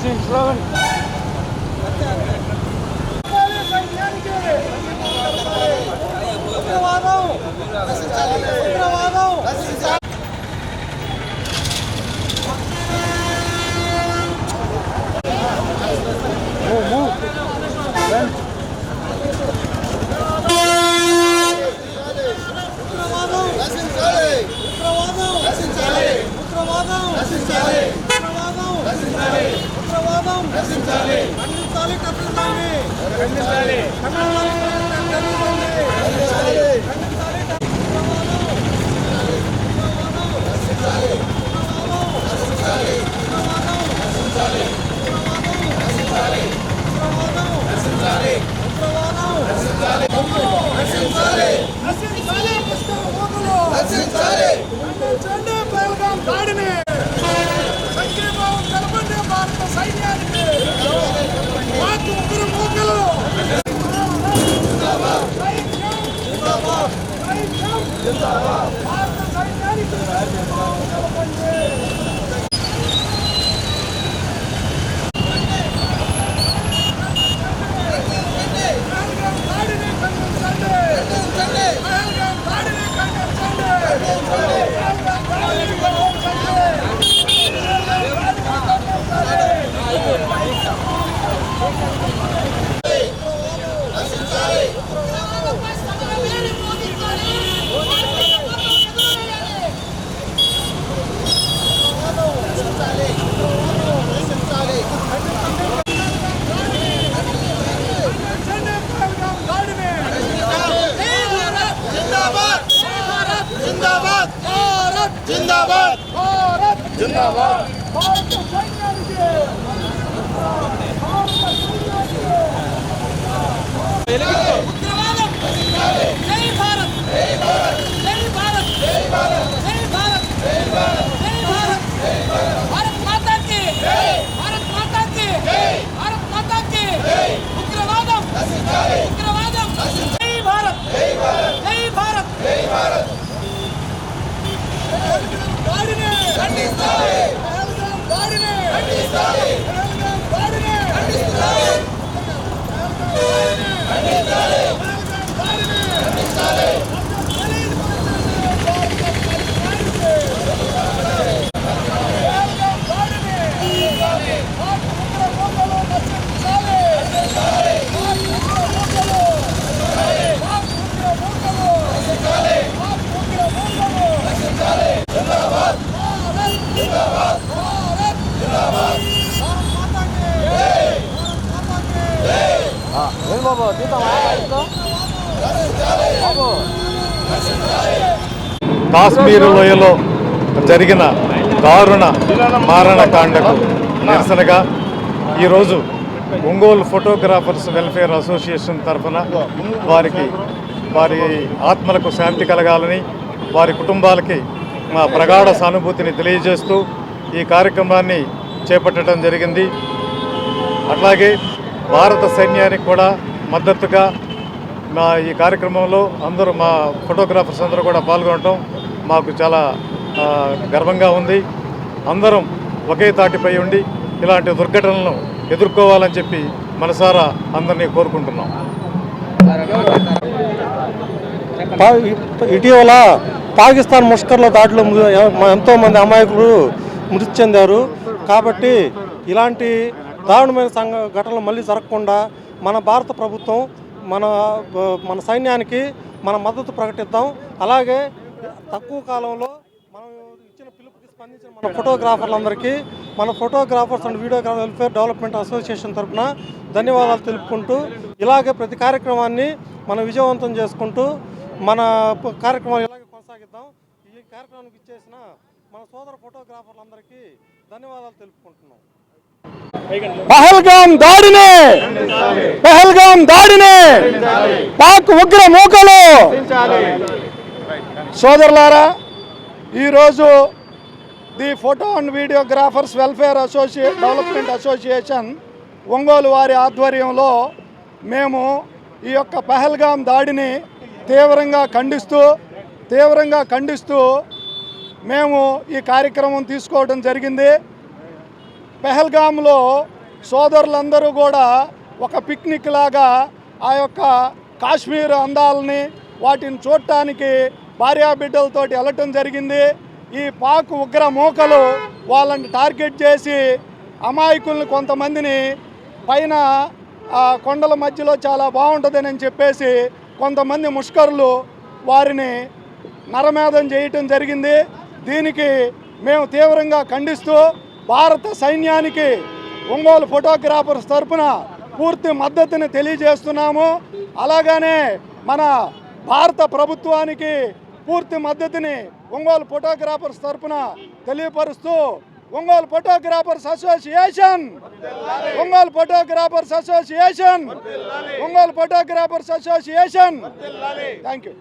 Slogan Singh slogan నశించండి భారత సైన్యానికి సంఘీభావం తెలపండి పహల్గాం దాడిని ఖండించండి పహల్గాం దాడిని ఖండించండి పహల్గాం దాడిని ఖండించండి ఖండించండి పహల్గాం దాడిని జిందాబాద్ జిందాబాద్ భారత్ జిందాబాద్ భారత్ జిందాబాద్ భారత సైన్యానికి భారత సైన్యానికి జై భారత్ జై భారత్ Stop! బాబు తీద్దామా లోయలో జరిగిన దారుణ మారణకాండకు నిరసనగా ఈరోజు ఒంగోలు ఫోటోగ్రాఫర్స్ వెల్ఫేర్ అసోసియేషన్ తరఫున వారికి వారి ఆత్మలకు శాంతి కలగాలని వారి కుటుంబాలకి మా ప్రగాఢ సానుభూతిని తెలియజేస్తూ ఈ కార్యక్రమాన్ని చేపట్టడం జరిగింది. అట్లాగే భారత సైన్యానికి కూడా మద్దతుగా మా ఈ కార్యక్రమంలో అందరూ మా ఫోటోగ్రాఫర్స్ అందరూ కూడా పాల్గొనటం మాకు చాలా గర్వంగా ఉంది. అందరం ఒకే తాటిపై ఉండి ఇలాంటి దుర్ఘటనలను ఎదుర్కోవాలని చెప్పి మనసారా అందరినీ కోరుకుంటున్నాం. పా- ఇటీవల పాకిస్తాన్ ముష్కర్ల దాడిలో ము- ఎంతో మంది అమాయకులు మృతి చెందారు. కాబట్టి ఇలాంటి దారుణమైన సంఘ ఘటనలు మళ్ళీ జరగకుండా మన భారత ప్రభుత్వం మన మన సైన్యానికి మన మద్దతు ప్రకటిద్దాం. అలాగే తక్కువ కాలంలో మనం ఇచ్చిన పిలుపుకి స్పందించిన మన ఫోటోగ్రాఫర్లందరికీ మన photographers and videographer welfare development association తరఫున ధన్యవాదాలు తెలుపుకుంటూ ఇలాగే ప్రతి కార్యక్రమాన్ని మనం విజయవంతం చేసుకుంటూ మన కార్యక్రమాలు ఇలాగే కొనసాగిద్దాం. ఈ కార్యక్రమానికి ఇచ్చేసిన మన సోదర ఫోటోగ్రాఫర్లందరికీ ధన్యవాదాలు తెలుపుకుంటున్నాం. పహల్గాం దాడిని! పహల్గాం దాడిని! పాక్ ఉగ్ర మూకలు! సోదరులారా ఈరోజు the photo and videographers welfare association development association Ongole వారి ఆధ్వర్యంలో మేము ఈ యొక్క పహల్గాం దాడిని తీవ్రంగా ఖండిస్తూ తీవ్రంగా ఖండిస్తూ మేము ఈ కార్యక్రమం తీసుకోవడం జరిగింది. పెహల్గాంలో సోదరులందరూ కూడా ఒక పిక్నిక్ లాగా ఆ యొక్క కాశ్మీర్ అందాలని వాటిని చూడటానికి భార్యాబిడ్డలతోటి వెళ్ళటం జరిగింది. ఈ పాక్ ఉగ్ర మూకలు వాళ్ళని టార్గెట్ చేసి అమాయకుల్ని కొంతమందిని పైన ఆ కొండల మధ్యలో చాలా బాగుంటుందని చెప్పేసి కొంతమంది ముష్కరులు వారిని నరమేధం చేయటం జరిగింది. దీనికి మేము తీవ్రంగా ఖండిస్తూ భారత సైన్యానికి ఒంగోలు ఫోటోగ్రాఫర్స్ తరపున పూర్తి మద్దతుని తెలియజేస్తున్నాము. అలాగనే మన భారత ప్రభుత్వానికి పూర్తి మద్దతుని ఒంగోలు ఫోటోగ్రాఫర్స్ తరపున తెలియపరుస్తూ Ongole photographers association Ongole photographers association Ongole photographers association. Thank you